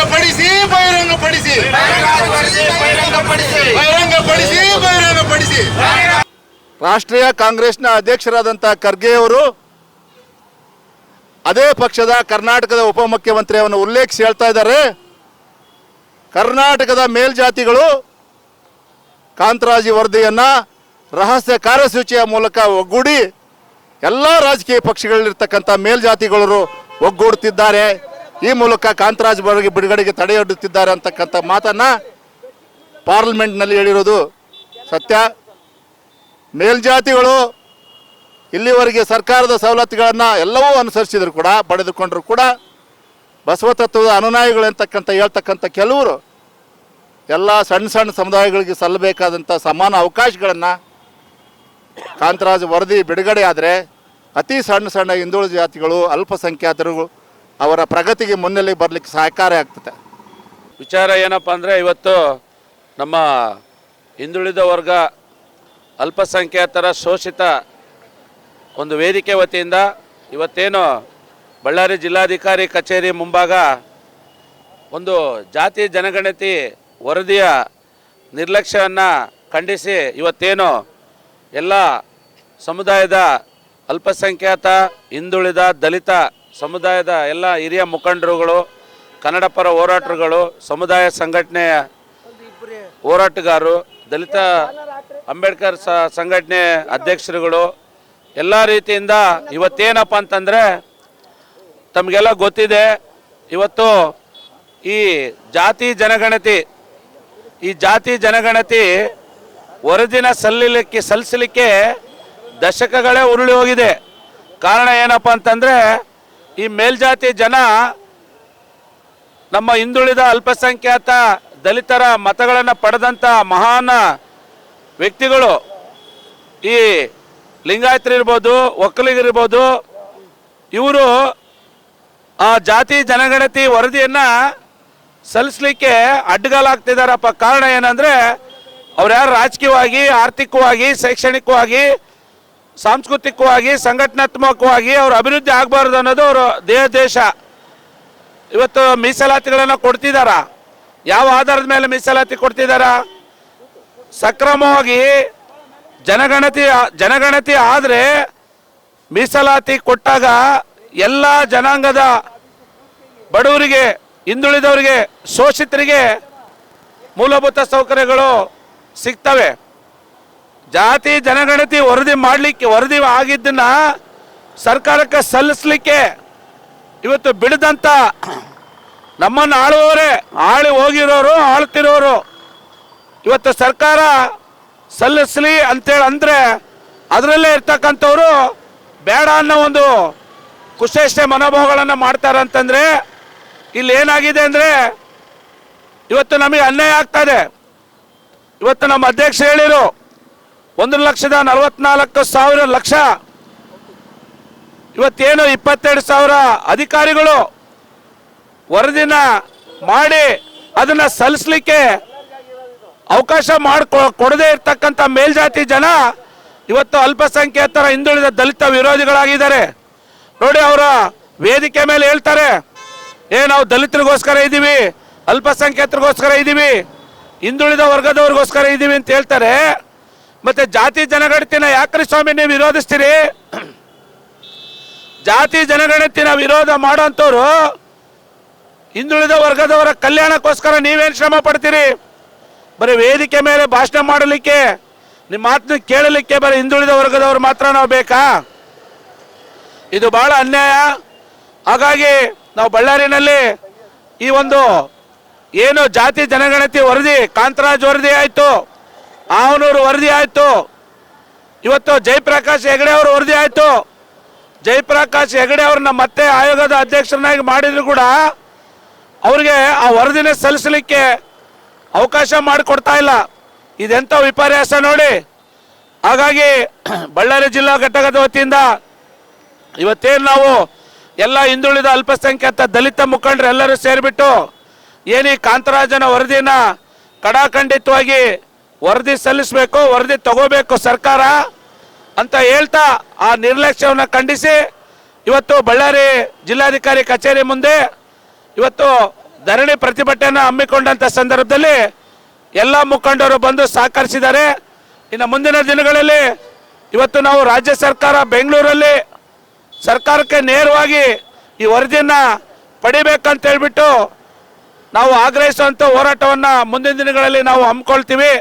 ಬಹಿರಂಗಪಡಿಸಿ ಬಹಿರಂಗಪಡಿಸಿ. ಬಹಿರಂಗಪಡಿಸಿ ಬಹಿರಂಗಪಡಿಸಿ. ರಾಷ್ಟ್ರೀಯ ಕಾಂಗ್ರೆಸ್ನ ಅಧ್ಯಕ್ಷರಾದಂಥ ಖರ್ಗೆ ಅವರು ಅದೇ ಪಕ್ಷದ ಕರ್ನಾಟಕದ ಉಪಮುಖ್ಯಮಂತ್ರಿಯನ್ನು ಉಲ್ಲೇಖಿಸಿ ಹೇಳ್ತಾ ಇದ್ದಾರೆ. ಕರ್ನಾಟಕದ ಮೇಲ್ಜಾತಿಗಳು ಕಾಂತರಾಜಿ ವರದಿಯನ್ನ ರಹಸ್ಯ ಕಾರ್ಯಸೂಚಿಯ ಮೂಲಕ ಒಗ್ಗೂಡಿ ಎಲ್ಲ ರಾಜಕೀಯ ಪಕ್ಷಗಳಲ್ಲಿರ್ತಕ್ಕಂಥ ಮೇಲ್ಜಾತಿಗಳರು ಒಗ್ಗೂಡುತ್ತಿದ್ದಾರೆ. ಈ ಮೂಲಕ ಕಾಂತರಾಜ್ ಬರಗಿ ಬಿಡುಗಡೆಗೆ ತಡೆಯೊಡ್ಡುತ್ತಿದ್ದಾರೆ ಅಂತಕ್ಕಂಥ ಮಾತನ್ನು ಪಾರ್ಲಿಮೆಂಟ್ನಲ್ಲಿ ಹೇಳಿರೋದು ಸತ್ಯ. ಮೇಲ್ಜಾತಿಗಳು ಇಲ್ಲಿವರೆಗೆ ಸರ್ಕಾರದ ಸವಲತ್ತುಗಳನ್ನು ಎಲ್ಲವೂ ಅನುಸರಿಸಿದ್ರು ಕೂಡ, ಪಡೆದುಕೊಂಡರೂ ಕೂಡ ಬಸವ ತತ್ವದ ಅನುನಾಯಿಗಳು ಅಂತಕ್ಕಂಥ ಹೇಳ್ತಕ್ಕಂಥ ಕೆಲವರು ಎಲ್ಲ ಸಣ್ಣ ಸಣ್ಣ ಸಮುದಾಯಗಳಿಗೆ ಸಲ್ಲಬೇಕಾದಂಥ ಸಮಾನ ಅವಕಾಶಗಳನ್ನು ಕಾಂತರಾಜ್ ವರದಿ ಬಿಡುಗಡೆ ಆದರೆ ಅತಿ ಸಣ್ಣ ಸಣ್ಣ ಹಿಂದುಳಿದ ಜಾತಿಗಳು ಅಲ್ಪಸಂಖ್ಯಾತರು ಅವರ ಪ್ರಗತಿಗೆ ಮುನ್ನೆಲೆ ಬರಲಿಕ್ಕೆ ಸಹಕಾರಿ ಆಗ್ತದೆ. ವಿಚಾರ ಏನಪ್ಪ ಅಂದರೆ ಇವತ್ತು ನಮ್ಮ ಹಿಂದುಳಿದ ವರ್ಗ ಅಲ್ಪಸಂಖ್ಯಾತರ ಶೋಷಿತ ಒಂದು ವೇದಿಕೆ ವತಿಯಿಂದ ಇವತ್ತೇನು ಬಳ್ಳಾರಿ ಜಿಲ್ಲಾಧಿಕಾರಿ ಕಚೇರಿ ಮುಂಭಾಗ ಒಂದು ಜಾತಿ ಜನಗಣತಿ ವರದಿಯ ನಿರ್ಲಕ್ಷ್ಯವನ್ನು ಖಂಡಿಸಿ ಇವತ್ತೇನು ಎಲ್ಲ ಸಮುದಾಯದ ಅಲ್ಪಸಂಖ್ಯಾತ, ಹಿಂದುಳಿದ, ದಲಿತ ಸಮುದಾಯದ ಎಲ್ಲ ಹಿರಿಯ ಮುಖಂಡರುಗಳು, ಕನ್ನಡ ಪರ ಹೋರಾಟಗಳು ಸಮುದಾಯ ಸಂಘಟನೆಯ ಹೋರಾಟಗಾರರು, ದಲಿತ ಅಂಬೇಡ್ಕರ್ ಸ ಸಂಘಟನೆ ಅಧ್ಯಕ್ಷರುಗಳು, ಎಲ್ಲ ರೀತಿಯಿಂದ ಇವತ್ತೇನಪ್ಪ ಅಂತಂದರೆ ತಮಗೆಲ್ಲ ಗೊತ್ತಿದೆ, ಇವತ್ತು ಈ ಜಾತಿ ಜನಗಣತಿ, ಈ ಜಾತಿ ಜನಗಣತಿ ವರದಿನ ಸಲ್ಲಿಲಿಕ್ಕೆ, ಸಲ್ಲಿಸಲಿಕ್ಕೆ ದಶಕಗಳೇ ಉರುಳಿ ಹೋಗಿದೆ. ಕಾರಣ ಏನಪ್ಪ ಅಂತಂದರೆ ಈ ಮೇಲ್ಜಾತಿ ಜನ ನಮ್ಮ ಹಿಂದುಳಿದ ಅಲ್ಪಸಂಖ್ಯಾತ ದಲಿತರ ಮತಗಳನ್ನು ಪಡೆದಂಥ ಮಹಾನ್ ವ್ಯಕ್ತಿಗಳು ಈ ಲಿಂಗಾಯತರಿರ್ಬೋದು ಒಕ್ಕಲಿಗರಿರ್ಬೋದು ಇವರು ಆ ಜಾತಿ ಜನಗಣತಿ ವರದಿಯನ್ನು ಸಲ್ಲಿಸಲಿಕ್ಕೆ ಅಡ್ಡಗಾಲಾಗ್ತಿದ್ದಾರಪ್ಪ ಕಾರಣ ಏನಂದರೆ ಅವ್ರು ಯಾರು ರಾಜಕೀಯವಾಗಿ, ಆರ್ಥಿಕವಾಗಿ, ಶೈಕ್ಷಣಿಕವಾಗಿ ಸಾಂಸ್ಕೃತಿಕವಾಗಿ, ಸಂಘಟನಾತ್ಮಕವಾಗಿ ಅವರು ಅಭಿವೃದ್ಧಿ ಆಗಬಾರ್ದು ಅನ್ನೋದು ಅವರು ದೇಹ ದೇಶ. ಇವತ್ತು ಮೀಸಲಾತಿಗಳನ್ನು ಕೊಡ್ತಿದ್ದಾರ ಯಾವ ಆಧಾರದ ಮೇಲೆ ಮೀಸಲಾತಿ ಕೊಡ್ತಿದ್ದಾರ ಸಕ್ರಮವಾಗಿ ಜನಗಣತಿ ಜನಗಣತಿ ಆದರೆ ಮೀಸಲಾತಿ ಕೊಟ್ಟಾಗ ಎಲ್ಲ ಜನಾಂಗದ ಬಡವರಿಗೆ, ಹಿಂದುಳಿದವರಿಗೆ, ಶೋಷಿತರಿಗೆ ಮೂಲಭೂತ ಸೌಕರ್ಯಗಳು ಸಿಗ್ತವೆ. ಜಾತಿ ಜನಗಣತಿ ವರದಿ ಮಾಡಲಿಕ್ಕೆ, ವರದಿ ಆಗಿದ್ದನ್ನ ಸರ್ಕಾರಕ್ಕೆ ಸಲ್ಲಿಸಲಿಕ್ಕೆ ಇವತ್ತು ಬಿಡದಂಥ ನಮ್ಮನ್ನು ಆಳುವವರೇ, ಆಳಿ ಹೋಗಿರೋರು, ಆಳ್ತಿರೋರು. ಇವತ್ತು ಸರ್ಕಾರ ಸಲ್ಲಿಸಲಿ ಅಂತೇಳಿ ಅಂದರೆ ಅದರಲ್ಲೇ ಇರ್ತಕ್ಕಂಥವ್ರು ಬೇಡ ಅನ್ನೋ ಒಂದು ಕುಶೇಷ್ಠ ಮನೋಭಾವಗಳನ್ನು ಮಾಡ್ತಾರೆ ಅಂತಂದರೆ ಇಲ್ಲಿ ಏನಾಗಿದೆ ಅಂದರೆ ಇವತ್ತು ನಮಗೆ ಅನ್ಯಾಯ ಆಗ್ತದೆ ಇವತ್ತು ನಮ್ಮ ಅಧ್ಯಕ್ಷ ಹೇಳಿರು ಒಂದು ಲಕ್ಷದ ನಲವತ್ನಾಲ್ಕು ಸಾವಿರ ಲಕ್ಷ. ಇವತ್ತೇನು ಇಪ್ಪತ್ತೆರಡು ಸಾವಿರ ಅಧಿಕಾರಿಗಳು ವರದಿನ ಮಾಡಿ ಅದನ್ನ ಸಲ್ಲಿಸಲಿಕ್ಕೆ ಅವಕಾಶ ಮಾಡಿಕೊ, ಕೊಡದೇ ಇರತಕ್ಕಂಥ ಮೇಲ್ಜಾತಿ ಜನ ಇವತ್ತು ಅಲ್ಪಸಂಖ್ಯಾತರ ಹಿಂದುಳಿದ ದಲಿತ ವಿರೋಧಿಗಳಾಗಿದ್ದಾರೆ. ನೋಡಿ ಅವರ ವೇದಿಕೆ ಮೇಲೆ ಹೇಳ್ತಾರೆ, ಏ ನಾವು ದಲಿತರಿಗೋಸ್ಕರ ಇದ್ದೀವಿ, ಅಲ್ಪಸಂಖ್ಯಾತರಿಗೋಸ್ಕರ ಇದ್ದೀವಿ, ಹಿಂದುಳಿದ ವರ್ಗದವ್ರಿಗೋಸ್ಕರ ಇದ್ದೀವಿ ಅಂತ ಹೇಳ್ತಾರೆ. ಮತ್ತೆ ಜಾತಿ ಜನಗಣತಿನ ಯಾಕ್ರಿ ಸ್ವಾಮಿ ನೀವು ವಿರೋಧಿಸ್ತೀರಿ? ಜಾತಿ ಜನಗಣತಿನ ವಿರೋಧ ಮಾಡೋಂಥವ್ರು ಹಿಂದುಳಿದ ವರ್ಗದವರ ಕಲ್ಯಾಣಕ್ಕೋಸ್ಕರ ನೀವೇನು ಶ್ರಮ ಪಡ್ತೀರಿ? ಬರೀ ವೇದಿಕೆ ಮೇಲೆ ಭಾಷಣ ಮಾಡಲಿಕ್ಕೆ, ನಿಮ್ಮ ಮಾತನ್ನ ಕೇಳಲಿಕ್ಕೆ ಬರೀ ಹಿಂದುಳಿದ ವರ್ಗದವರು ಮಾತ್ರ ನಾವು ಬೇಕಾ? ಇದು ಬಹಳ ಅನ್ಯಾಯ. ಹಾಗಾಗಿ ನಾವು ಬಳ್ಳಾರಿನಲ್ಲಿ ಈ ಒಂದು ಏನು ಜಾತಿ ಜನಗಣತಿ ವರದಿ, ಕಾಂತರಾಜ್ ವರದಿ ಆಯಿತು. ಆವನೂರು ವರದಿ ಆಯಿತು. ಇವತ್ತು ಜಯಪ್ರಕಾಶ್ ಹೆಗಡೆ ಅವರು ವರದಿ ಆಯಿತು. ಜಯಪ್ರಕಾಶ್ ಹೆಗಡೆ ಅವ್ರನ್ನ ಮತ್ತೆ ಆಯೋಗದ ಅಧ್ಯಕ್ಷರನ್ನಾಗಿ ಮಾಡಿದ್ರು ಕೂಡ ಅವ್ರಿಗೆ ಆ ವರದಿನ ಸಲ್ಲಿಸಲಿಕ್ಕೆ ಅವಕಾಶ ಮಾಡಿಕೊಡ್ತಾ ಇಲ್ಲ. ಇದೆಂಥ ವಿಪರ್ಯಾಸ ನೋಡಿ. ಹಾಗಾಗಿ ಬಳ್ಳಾರಿ ಜಿಲ್ಲಾ ಘಟಕದ ವತಿಯಿಂದ ಇವತ್ತೇನು ನಾವು ಎಲ್ಲ ಹಿಂದುಳಿದ ಅಲ್ಪಸಂಖ್ಯಾತ ದಲಿತ ಮುಖಂಡರು ಎಲ್ಲರೂ ಸೇರಿಬಿಟ್ಟು ಏನು ಕಾಂತರಾಜನ ವರದಿನ ಕಡಾಖಂಡಿತವಾಗಿ ವರದಿ ಸಲ್ಲಿಸಬೇಕು, ವರದಿ ತಗೋಬೇಕು ಸರ್ಕಾರ ಅಂತ ಹೇಳ್ತಾ ಆ ನಿರ್ಲಕ್ಷ್ಯವನ್ನು ಖಂಡಿಸಿ ಇವತ್ತು ಬಳ್ಳಾರಿ ಜಿಲ್ಲಾಧಿಕಾರಿ ಕಚೇರಿ ಮುಂದೆ ಇವತ್ತು ಧರಣಿ ಪ್ರತಿಭಟನೆ ಹಮ್ಮಿಕೊಂಡಂಥ ಸಂದರ್ಭದಲ್ಲಿ ಎಲ್ಲ ಮುಖಂಡರು ಬಂದು ಸಹಕರಿಸಿದ್ದಾರೆ. ಇನ್ನು ಮುಂದಿನ ದಿನಗಳಲ್ಲಿ ಇವತ್ತು ನಾವು ರಾಜ್ಯ ಸರ್ಕಾರ ಬೆಂಗಳೂರಲ್ಲಿ ಸರ್ಕಾರಕ್ಕೆ ನೇರವಾಗಿ ಈ ವರದಿಯನ್ನು ಪಡಿಬೇಕಂತ ಹೇಳ್ಬಿಟ್ಟು ನಾವು ಆಗ್ರಹಿಸುವಂಥ ಹೋರಾಟವನ್ನು ಮುಂದಿನ ದಿನಗಳಲ್ಲಿ ನಾವು ಹಮ್ಮಿಕೊಳ್ತೀವಿ.